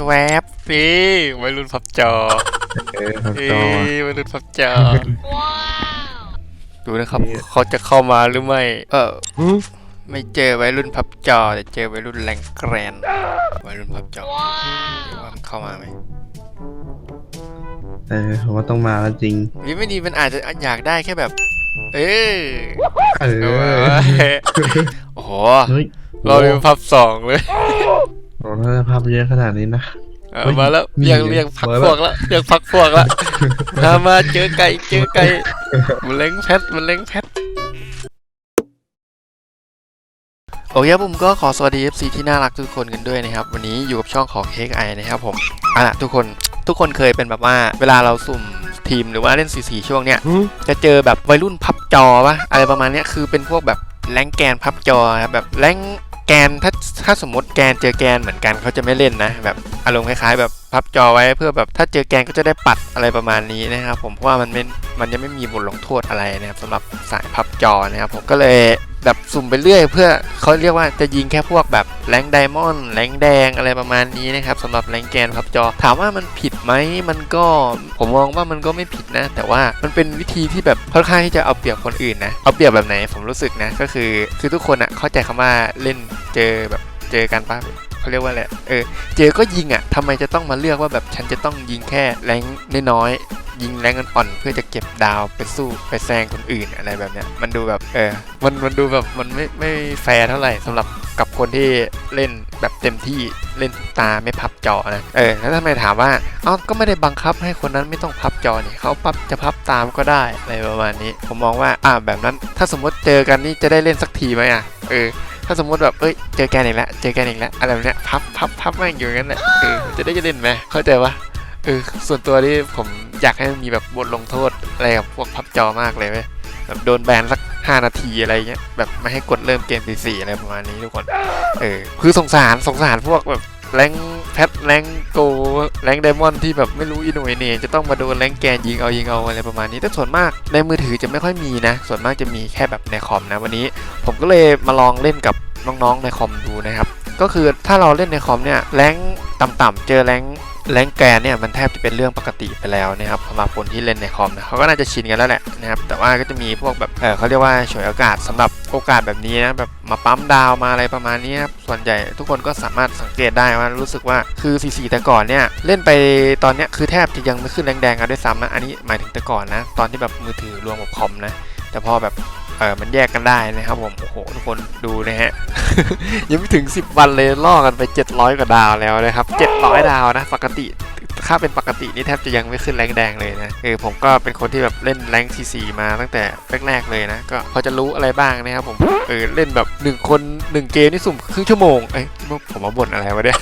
ชวบนี่วัยรุ่นพับจอเออครับเอ้จอยวัยรุ่นพับจอ ดูนะครับเขาจะเข้ามาหรือไม่ เออไม่เจอวัยรุ่นพับจอ แต่เจอวัยรุ่นแรงแกรนวัยรุ่นพับจอเดี๋ยวว่ามันเข้ามาไหมเออผมว่าต้องมาแล้วจริง หรือไม่ดีมันอาจจะอยากได้แค่แบบ เออเอเอาอไว้โอ้โห เฮ้ยเราเรียนพับสองเลย โอ้ถ้าภาพเยอะขนาดนี้นะ เอาเฮ้ยมาแล้วนี่เรียกเรียกพักมาแล้วพวกแล้วเรียกพักพวกแล้วมามาเจอไก่เจอไก่มันเล้งแพทมันเล้งแพทโอเคครับผมก็ขอสวัสดี FC ที่น่ารักทุกคนกันด้วยนะครับ วันนี้อยู่กับช่องของ Cake i นะครับผมอะทุกคนทุกคนเคยเป็นแบบว่า เวลาเราสุ่มทีมหรือว่าเล่นสีช่วงเนี้ยจะเจอแบบวัยรุ่นพับจอปะอะไรประมาณเนี้ยคือเป็นพวกแบบแรงแกนพับจอครับแบบแรง แกนถ้าถ้าสมมติแกนเจอแกนเหมือนกันเขาจะไม่เล่นนะ แบบอารมณ์คล้ายๆ แบบพับจอไว้เพื่อแบบถ้าเจอแกนก็จะได้ปัดอะไรประมาณนี้นะครับ ผมเพราะว่ามันไม่มันยังไม่มีบทลงโทษอะไรนะครับสำหรับสายพับจอนะครับผมก็เลย แบบสุ่มไปเรื่อย เพื่อเขาเรียกว่าจะยิงแค่พวกแบบแรงไดมอนด์แรงแดงอะไรประมาณนี้นะครับสำหรับแรงแกนพับจอ ถามว่ามันผิดไหมมันก็ผมมองว่ามันก็ไม่ผิดนะ แต่ว่ามันเป็นวิธีที่แบบค่อนข้างที่จะเอาเปรียบคนอื่นนะเอาเปรียบแบบไหนผมรู้สึกนะก็คือ คือทุกคนอะเข้าใจคำว่าเล่นเจอแบบเจอกันปะเขาเรียกว่าอะไรเออเจอก็ยิงอะทำไมจะต้องมาเลือกว่าแบบฉันจะต้องยิงแค่แรงน้อย ยิงแรงอ่อนๆเพื่อจะเก็บดาวไปสู้ไปแซงคนอื่นอะไรแบบเนี้ยมันดูแบบเออมันมันดูแบบมันไม่ไม่แฟร์เท่าไหร่สำหรับกับคนที่เล่นแบบเต็มที่เล่นตาไม่พับจอนะเออแล้วทำไมถามว่าเอ้าก็ไม่ได้บังคับให้คนนั้นไม่ต้องพับจอนี่เขาพับจะพับตามก็ได้อะไรประมาณนี้ ผมมองว่าอ่าแบบนั้นถ้าสมมติเจอกันนี่จะได้เล่นสักทีไหมอะเออถ้าสมมติแบบเอ้ยเจอแกนอีกแล้วเจอแกนอีกแล้วอะไรแบบเนี้ยพับพับพับแม่งอยู่งั้นแหละเออจะได้จะเล่นไหมเข้าใจปะ เออส่วนตัวที่ผมอยากให้มีแบบบทลงโทษอะไรกับพวกพับจอมากเลยเว้ยแบบโดนแบนสัก5นาทีอะไรเงี้ยแบบไม่ให้กดเริ่มเกมสี่อะไรประมาณนี้ทุกคนเออคือสงสารสงสารพวกแบบแรงแพทแรงโกแรงไดมอนที่แบบไม่รู้อีโนยเนี่ยจะต้องมาโดนแรงแกนยิงเอายิงเอาอะไรประมาณนี้ แต่ส่วนมากในมือถือจะไม่ค่อยมีนะ ส่วนมากจะมีแค่แบบในคอมนะวันนี้ ผมก็เลยมาลองเล่นกับน้องๆในคอมดูนะครับ ก็คือถ้าเราเล่นในคอมเนี่ยแรงต่ำๆเจอแรง แรงแกนเนี่ยมันแทบจะเป็นเรื่องปกติไปแล้วนะครับสำหรับคนที่เล่นในคอมนะเขาก็น่าจะชินกันแล้วแหละนะครับแต่ว่าก็จะมีพวกแบบเออเขาเรียกว่าฉวยโอกาสสำหรับโอกาสแบบนี้นะแบบมาปั๊มดาวมาอะไรประมาณนี้ครับส่วนใหญ่ทุกคนก็สามารถสังเกตได้ว่ารู้สึกว่าคือสี่แต่ก่อนเนี่ยเล่นไปตอนเนี้ยคือแทบจะยังไม่ขึ้นแรงแดงกันด้วยซ้ำนะอันนี้หมายถึงแต่ก่อนนะตอนที่แบบมือถือรวมกับคอมนะ แต่พอแบบเออมันแยกกันได้นะครับผม โอ้โห ทุกคนดูนะฮะ ยังไม่ถึง 10 วันเลยล่อกันไป 700 กว่าดาวแล้วนะครับ 700 ดาวนะ ปกติค่าเป็นปกตินี่แทบจะยังไม่ขึ้นแรงแดงเลยนะเออผมก็เป็นคนที่แบบเล่นแรงทีซีมาตั้งแต่แรกๆเลยนะ ก็พอจะรู้อะไรบ้างนะครับผมเออเล่นแบบ 1 คน 1 เกมนี่สุ่มครึ่งชั่วโมงเอ้ยผมมาบ่นอะไรวะเนี่ย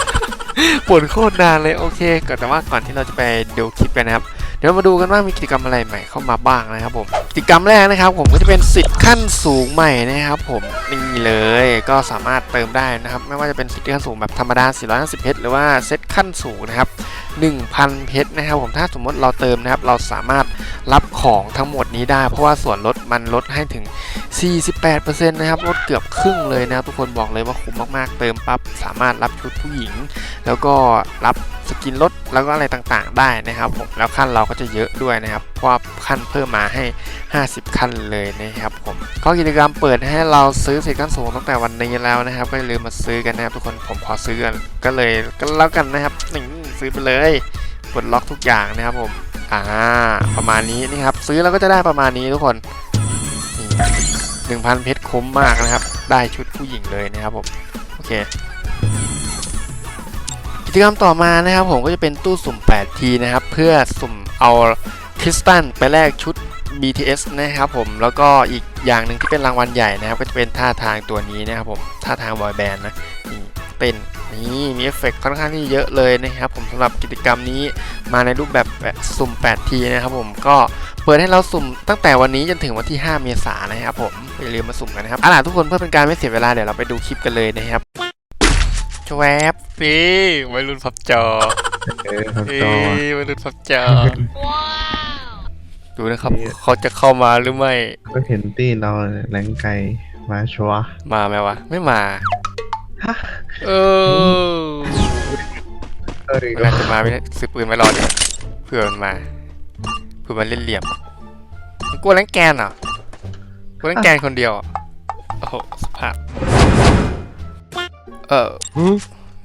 บ่นโคตรนานเลยโอเคก่อนแต่ว่าก่อนที่เราจะไปดูคลิปกันนะครับ เดี๋ยวมาดูกันว่ามีกิจกรรมอะไรใหม่เข้ามาบ้างนะครับผมกิจกรรมแรกนะครับ ผมก็จะเป็นสิทธิ์ขั้นสูงใหม่นะครับผมนี่เลยก็สามารถเติมได้นะครับ ไม่ว่าจะเป็นสิทธิ์ขั้นสูงแบบธรรมดา 450 เพชรหรือว่าเซตขั้นสูงนะครับ 1,000 เพชรนะครับ ผมถ้าสมมติเราเติมนะครับ เราสามารถรับของทั้งหมดนี้ได้ เพราะว่าส่วนลดมันลดให้ถึง 48%นะครับลดเกือบครึ่งเลยนะทุกคนบอกเลยว่าคุ้มมากๆ เติมปั๊บสามารถรับชุดผู้หญิง แล้วก็รับสกินลดแล้วก็อะไรต่างๆ ได้นะครับผมแล้วขั้นเราก็จะเยอะด้วยนะครับ เพราะขั้นเพิ่มมาให้ 50 ขั้นเลยนะครับผมก็กิจกรรมเปิดให้เราซื้อสิทธิ์ขั้นสูงตั้งแต่วันนี้แล้วนะครับ ก็อย่าลืมมาซื้อกันนะครับทุกคนผมขอซื้อกันก็เลยก็แล้วกันนะครับหนี่งซื้อไปเลยกดล็อกทุกอย่างนะครับผมอ่าประมาณนี้นี่ครับซื้อแล้วก็จะได้ประมาณนี้ทุกคนนี่หนึ่งพันเพชรคุ้มมากนะครับ ได้ชุดผู้หญิงเลยนะครับผม โอเค กิจกรรมต่อมานะครับผมก็จะเป็นตู้สุ่ม 8 ทีนะครับ เพื่อสุ่ม เอาคริสตัลไปแลกชุด BTS นะครับผมแล้วก็อีกอย่างหนึ่งที่เป็นรางวัลใหญ่นะครับ ก็จะเป็นท่าทางตัวนี้นะครับผมท่าทางบอยแบนด์นะนี่เต้นนี่มีเอฟเฟกค่อนข้างที่เยอะเลยนะครับผมสำหรับกิจกรรมนี้มาในรูปแบบแบบสุ่ม 8 ทีนะครับผมก็เปิดให้เราสุ่มตั้งแต่วันนี้จนถึงวันที่ 5 เมษายนนะครับผมอย่าลืมมาสุ่มกันนะครับเอาล่ะทุกคนเพื่อเป็นการไม่เสียเวลาเดี๋ยวเราไปดูคลิปกันเลยนะครับ ชวบนี่วัยรุ่นพับจอเออครับเอ้จอยวัยรุ่นพับจอ ดูนะครับเขาจะเข้ามาหรือไม่ ก็เห็นตี้เราแรงไกลมาชัวร์มาไหมวะ ไม่มาฮะเออเอ้ยมันอาจจะมาไม่ได้ซื้อปืนไว้รอดีกว่าเผื่อมันมา เผื่อมันเล่นเหลี่ยมมันกลัวแรงแกนเหรอกลัวแรงแกนคนเดียวอะโอ้โหสภาพ เออ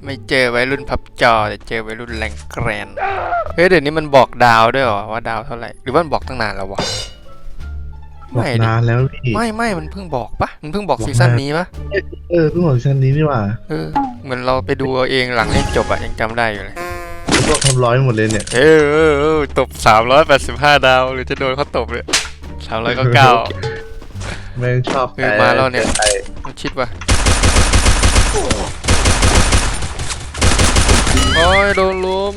ไม่เจอวัยรุ่นพับจอแต่เจอวัยรุ่นแรงแกรนเฮ้ยเดี๋ยวนี้มันบอกดาวด้วยเหรอว่าดาวเท่าไหร่หรือว่ามันบอกตั้งนานแล้ววะบอกไม่ดินานแล้วพี่ไม่ไม่มันเพิ่งบอกปะมันเพิ่งบอกซีซั่นนี้ปะเออเพิ่งบอกซีซั่นนี้นี่หว่าเออเหมือนเราไปดูเอาเองหลังเล่นจบอะยังจำได้อยู่เลยพวกทำร้อยหมดเลยเนี่ยเออเออเออตบสามร้อยแปดสิบห้าดาวหรือจะโดนเขาตบเลยสามร้อยก็เก้าแม่งชอบเออมาแล้วเนี่ยไอ้มันชิดว่ะ โอ้ยโดนล้ม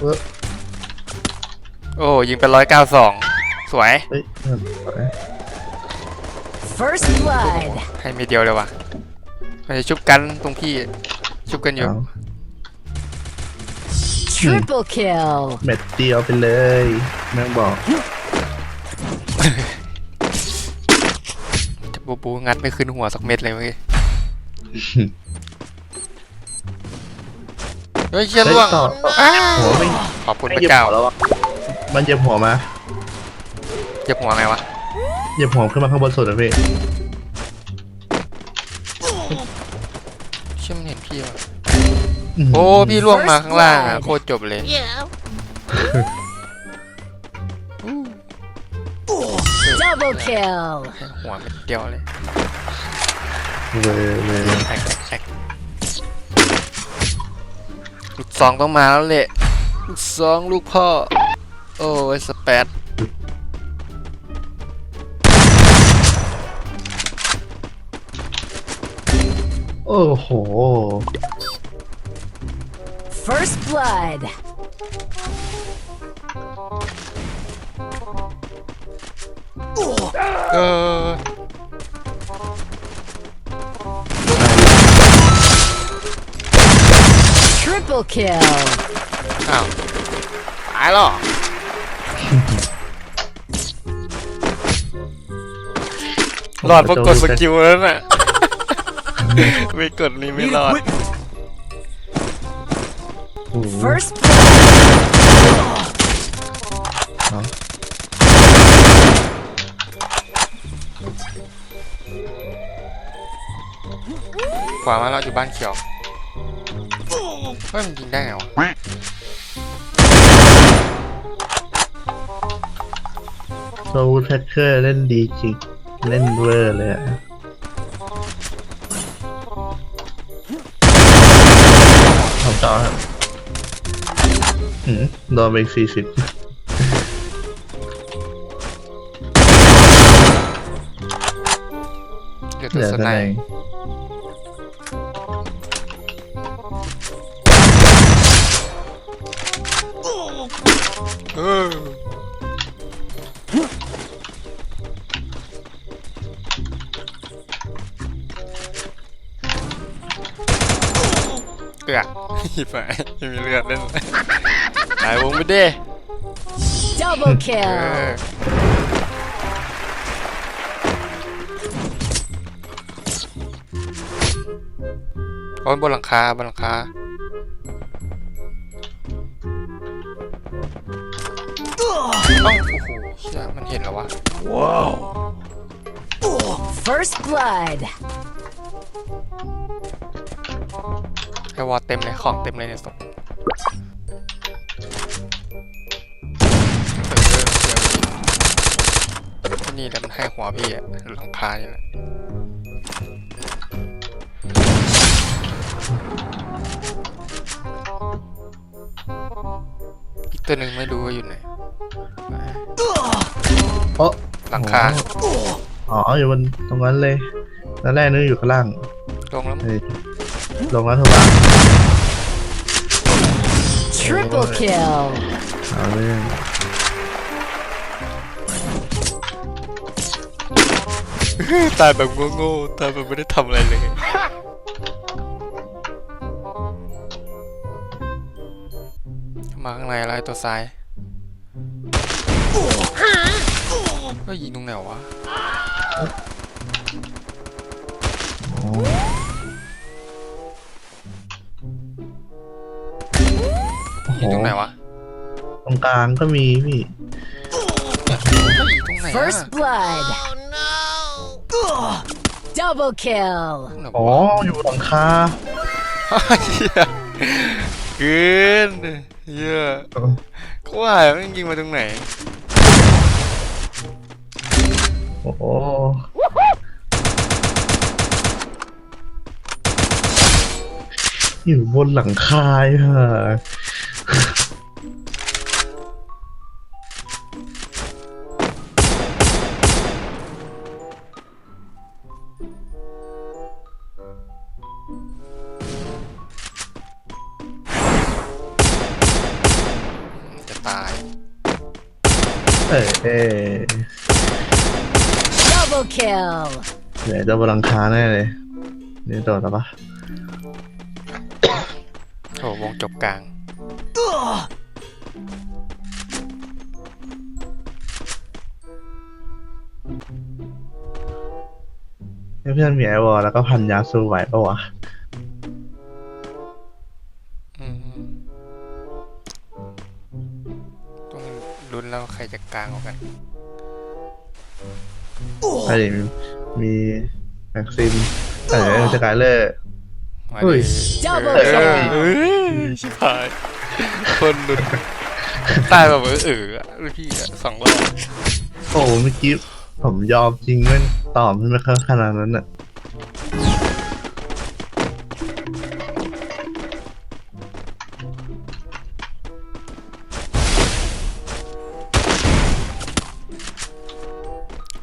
เออโอ้ยิงเป็นร้อยเก้าสองสวย เฮ้ยเออ First blood. ให้มีเดียวเลยว่ะมันจะชุบกันตรงพี่ชุบกันอยู่ เอา Triple kill. เม็ดเดียวไปเลยแม่งบอกจะบูบูงัดไม่ขึ้นหัวสักเม็ดเลยเมื่อกี้ เฮ้ยเชี่ยเฮ้ยล่วงต่ออ้าหัวไม่ขอบคุณไม่พเหยียระบเจ้าหัวแล้วอะมันเหยียบหัวมาเหยียบหัวไงวะเหยียบหัวขึ้นมาข้างบนสุดอะพี่เชื่อมันเห็นพี่วะอื้อหืโอ้พี่ล่วงมาข้างล่างอะโคตรจบเลย Double kill. หัวเม็ดเดียวเลย เวอร์เวอร์แอกแอกลูกสองต้องมาแล้วแหละลูกสองลูกพ่อ โอ้ยสเปดโอ้โห First blood. เออ Triple kill. อ้าวตายแล้วเหรอรอดเพราะกดสกิลแล้วน่ะ ไม่กดนี่ไม่รอด โอ้โห First blood. ขวามาแล้วอยู่บ้านเขียว เฮ้ยมันยิงได้ไงวะโซลแท็กเกอร์เล่นดีจริง เล่นเวอร์เลยอะขอบจอครับอืมโดนไปสี่สิบเดี๋ยวเหตัวลือสแต่ไนไหน ป์ เออเอือกหยิบไปไม่มีเลือดเล่นตายวงไปดิ Double เอ kill. อโอ้ยบนหลังคาบนหลังคา แล้ววะ First blood. ไอวอลเต็มเลยของเต็มเลยเนี่ยศพเออเสียงนี่แหละมันให้หัวพี่อะหลังคานี่แหละ อีกตัวหนึ่งไม่รู้ว่าอยู่ไหน หลังคาอ๋ออยู่บนตรงนั้นเลยตอนแรกนึกอยู่ข้างล่างลงแล้วมั้งเฮ้ยลงแล้วเถอะวะ Triple kill. เอาเรื่องตายแบบโง่ๆตายแบบไม่ได้ทำอะไรเลย มาข้างในแล้วไอ้ตัวซ้าย ก็ยิงตรงไหนวะโอยู่ตรงไหนวะตรงกลางก็มีพี่เฮ้ยตรงไหนอะ First blood. Double kill. ตรงไหนอ๋อวะอยู่หลังคาเหี้ยเกินเหี้ยก็ว่ามันยิงมาตรงไหน โอ้โหอยู่บนหลังคาค่ะ จะบนหลังคาแน่เลย นี่โดดแล้วปะโอ้วงจบกลาง ให้เพื่อนมีไอวอลแล้วก็พันยาสู้ไหวปะวะ อืมต้องลุ้นแล้วใครจะกลางกว่ากันไอ้ดิมี แม็กซิมเออสกายเลอร์มาเฮ้ยดิ Double เออ kill. เอ้ยชิบหายคนลุ้นตายแบบเออเอออะลูกพี่อะสองรอบโอ้เมื่อกี้ผมยอมจริงแม่งตอบไม่ค่อยขนาดนั้นอะ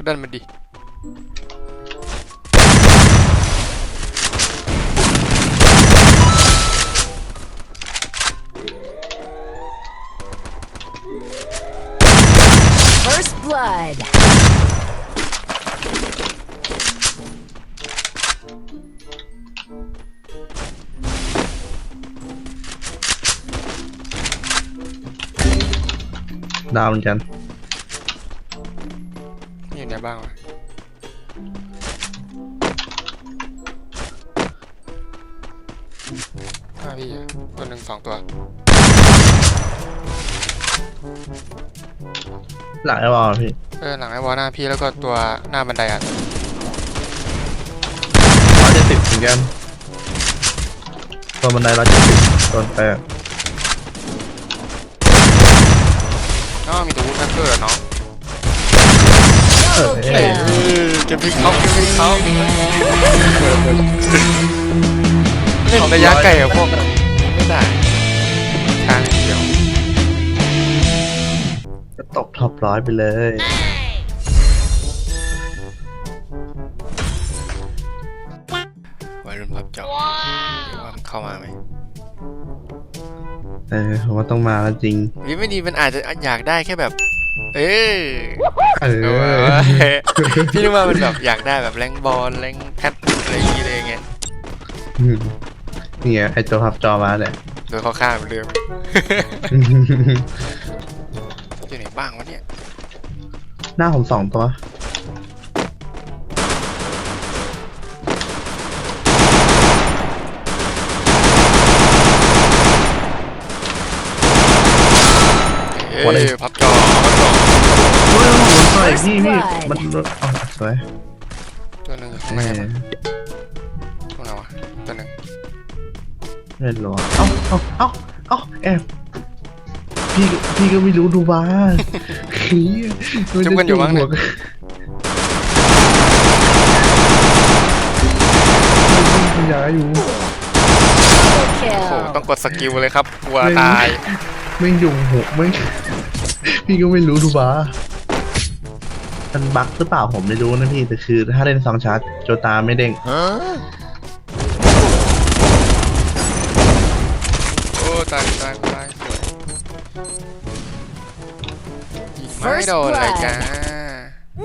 ดันมันดิ blood. ดา หลังไอวอลพี่เออหลังไอ้วอลหน้าพี่แล้วก็ตัวหน้าบันไดอะร้อยเจ็ดสิบเหมือนกันตัวบันไดร้อยเจ็ดสิบตัวแปดอ๋อมีตัววูดแท็กเกอร์เนาะ Double เอ kill. อเก็บพลิกเขาเก็บพลิกเขาเล่นระยะไกลกับพวกไม่ได้ ท็อปร้อยไปเลย ไวัยรุ่นพับจอหรือว่ามันเข้ามาไหมเออผมว่าต้องมาแล้วจริงหรือไม่ดีมันอาจจะอยากได้แค่แบบ เออเอเอออพี่นึกว่ามันแบบอยากได้แบบแรงบอลแรงแคทอะไรอย่างเงี้ยเลยไงนี่ไงไอตัวพับจอมาเลยโดยเขาฆ่ามเดิมอยู่ไหน บ้างวะเนี่ย หน้าผมสองตัว เอ้ยพับจอพับจอเฮ้ยผมต่อยพี่พี่มันอ๋อสวยตัวหนึ่งเอไม่อตรงไหนวะตัวหนึ่ง เล่นหรอเอ้าเอ้าเอ้าเอ้าแอบ พี่ก็พี่ก็ไม่รู้ดูบ้าขี้จุ๊บกันอยู่บ้างเนี่ยยาอยู่ Double โอ้โห kill. ต้องกดสกิลเลยครับกลัวตายไม่ยุ่งหูไม่พี่ก็ไม่รู้ดูบ้ามันบั๊กหรือเปล่าผมไม่รู้นะพี่แต่คือ ถ้าเล่นสองชาร์จโจตาไม่เด้งโอ้ตายตายตายสวย ไม่โดนเลยจ้า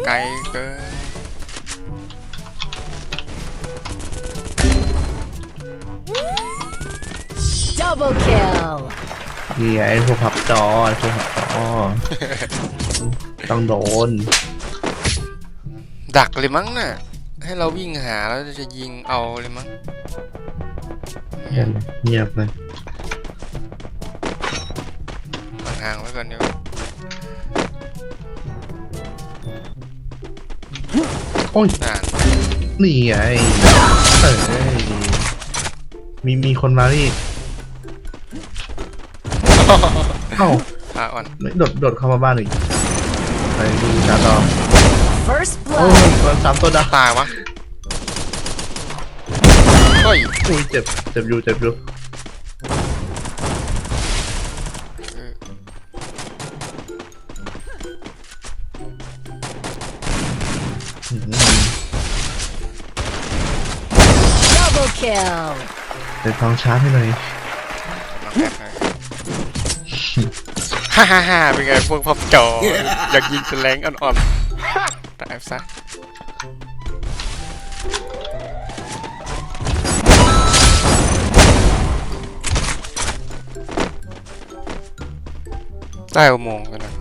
ไกลเกิน Double kill. นี่ไงไอ้พวกพับจอไอ้พวกพับจอต้องโดน ดักเลยมั้งน่ะ ให้เราวิ่งหาแล้วจะยิงเอาเลยมั้งเงียบเลยห่างๆไว้ก่อนเดี๋ยว โอ้ยอ่านนี่ไงเอ้ยมีมีคนมานี่เอ้าพาอ่อนไม่โดดโดดเข้ามาบ้านอีกไปดูจาต่อ First โอ้ blood. ยโดนสามตัวดาตายวะเฮ้ยอุ้ยเจ็บเจ็บอยู่เจ็บอยู่ Double kill. เดี๋ยวทองชาร์จให้หน่อยมาแป๊บหน่อยฮ่าฮ่าฮ่าเป็นไงพวกพับจออยากยิงเป็นแรงอ่อนๆตายซะใต้อุโมงค์กันนะ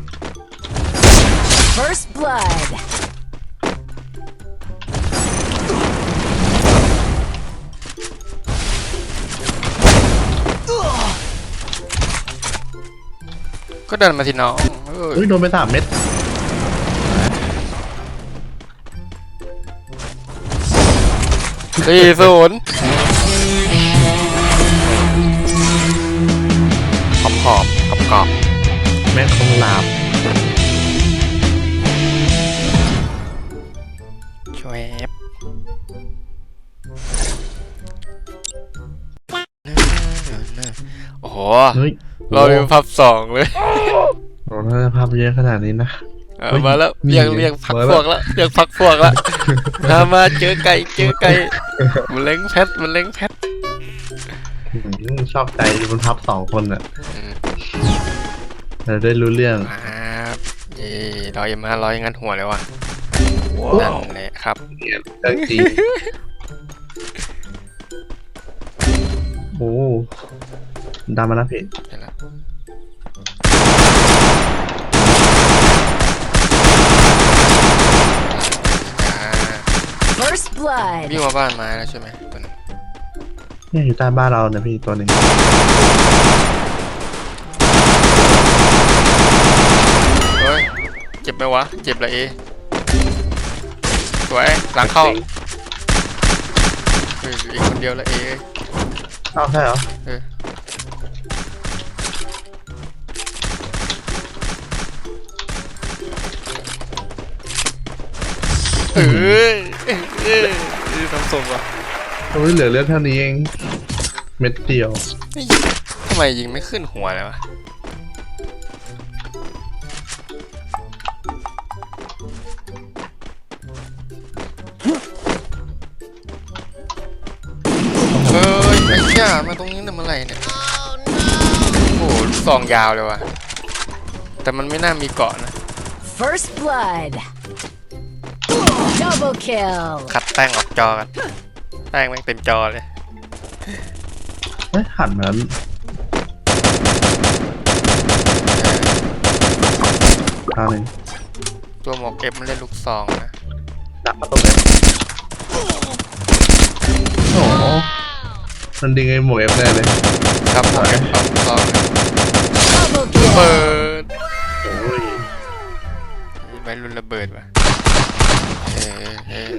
First blood. ก็เดินมาสิน้องเอออุ้ยโดนไปสามเม็ดสี่ศูนย์หอมหอมกรอบกรอบแม่งคงหลาบๆช่วยเอฟโอ้โห เฮ้ย เราเรียนพับสองเลยโอ้ถ้าภาพเยอะขนาดนี้นะ เอาเฮ้ยมาแล้วนี่เรียกเรียกพักมาแล้วพวกแล้วเรียกพักพวกแล้วมามาเจอไก่เจอไก่มันเล้งแพทมันเล้งแพทอืมชอบใจมันพับสองคนอะอืมเราได้รู้เรื่องครับเย่ร้อยเอ็มห้าร้อยงั้นหัวเลยว่ะนั่นแหละครับเนี่ยเรื่องจริงโอ้ดามานะเพจ เห็นแล้วอ่า First blood. วิ่งมาบ้านไม้แล้วใช่ไหมตัวนั้นเนี่ยอยู่ใต้บ้านเราเนี่ยพี่ตัวหนึ่งเฮ้ยเจ็บไหมวะ เจ็บละเอสวยหลังเข้าเฮ้ยอีกคนเดียวละเอเอ้าใช่เหรอเออเออ เออเออทำส่งว่ะโอ้ยเหลือเลือดเท่านี้เอง เม็ดเดียวเฮ้ยทำไมยิงไม่ขึ้นหัวเลยวะเฮ้ยไอ้เชี่ยมาตรงนี้แต่เมื่อไหร่เนี่ย โอ้โหลูกซองยาวเลยว่ะ แต่มันไม่น่ามีเกาะนะ First blood. Double kill. คัดแป้งออกจอกัน แป้งแม่งเต็มจอเลย เฮ้ยหันมาแล้วตาหนึ่งตัวหมวกเอฟมันเล่นลูกซองนะ ดักมาตรงไหนโอ้โหมันดึงไอ้หมวกเอฟได้เลย ครับหมวกเอฟเอาลูกซอง Double เปิ kill. ดโอ้ยไปรุ่นระเบิดว่ะเออเออ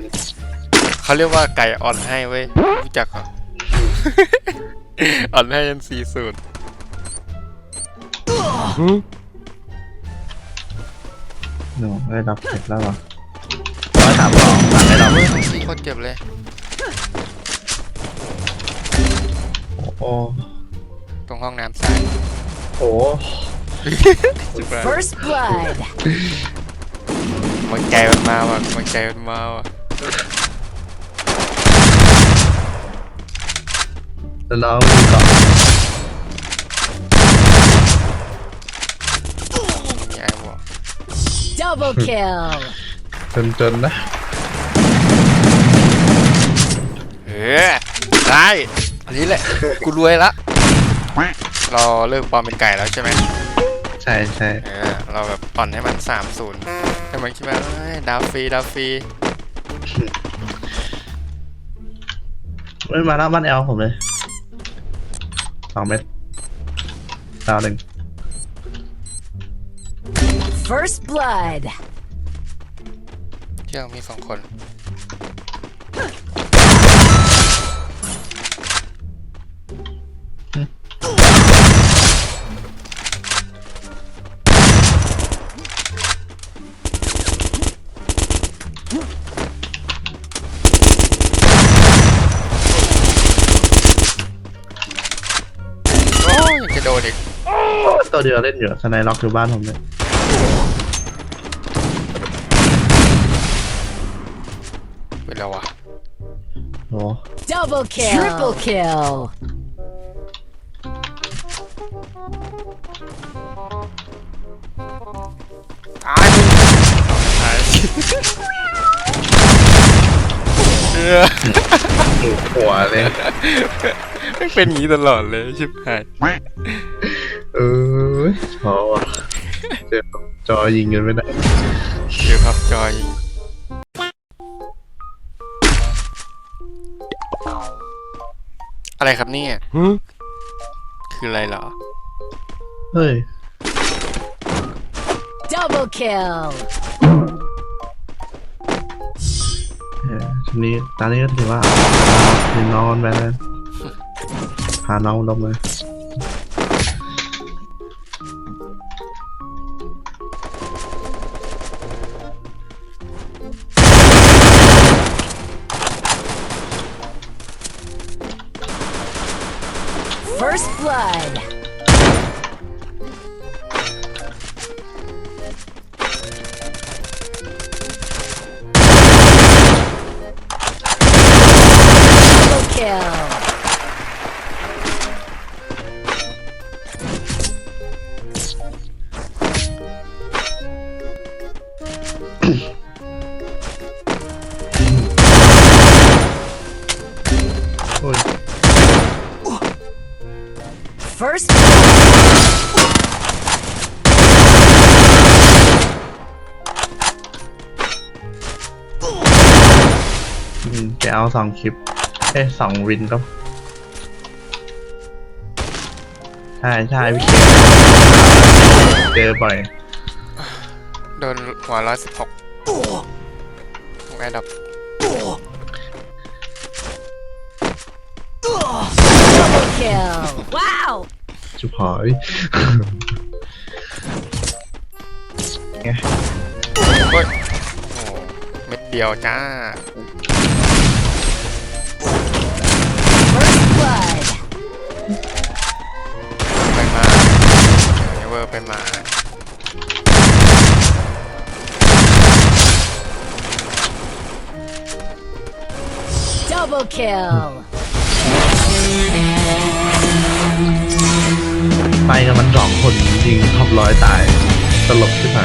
เขาเรียกว่าไก่อ่อนให้เว้ยรู้จักเหรอ อ่อนให้ยันสี่สูตรหนูได้รับเสร็จแล้วเหรอร้อยสามสองหลังได้รับเฮ้ยโคตรเจ็บเลย โอ้ตรงห้องน้ำซ้ายโห จุดแรก First blood. มันใจมันมาว่ะมันใจมันมาว่ะแล้วน้องมีเกาะมีไอ้วอ Double kill. จนจนๆนะเออได้อันนี้แหละ กูรวยละ เราเลิกความเป็นไก่แล้วใช่ไหมใช่ใช่เออ เราแบบอ่อนให้มันสามศูนย์ให้ มันคิดว่าเอ้ยดาวฟรีดาวฟรีไม่มาแล้วบ้านแอลผมเลยสองเม็ดดาวหนึ่ง First blood. เที่ยงมีสองคน ตัวเดียวเล่นอยู่สไนล็อกอยู่บ้านผมเลยเป็นแล้ววะโอ้ Double kill. Triple kill. ตายมึงตายเออถูกหัวเลย ไม่เป็นอย่างนี้ตลอดเลยชิบหายเอ อชอว่ะเจ็บจอยิงกันไม่ได้เดี๋ยวครับจอยอะไรครับเนี่ยคืออะไรเหรอ เฮ้ย Double kill. เออทีนี้ตอนนี้ก็ถือว่าเห็นน้องไปแล้วพาน้องลงเลย First อืมแกเอาสองคลิป เอ้ยสองวินก็ใช่ใช่พี่เคเจอบ่อย โดนหัวร้อยสิบหกแอดดับ จุบหอยไงเฮ้ยโอ้โหเม็ดเดียวจ้า First blood. ไปมาเนเวอร์ไปมา Double kill. ไปกันมันสองคนยิงท็อปร้อยตายตลกที่ไหน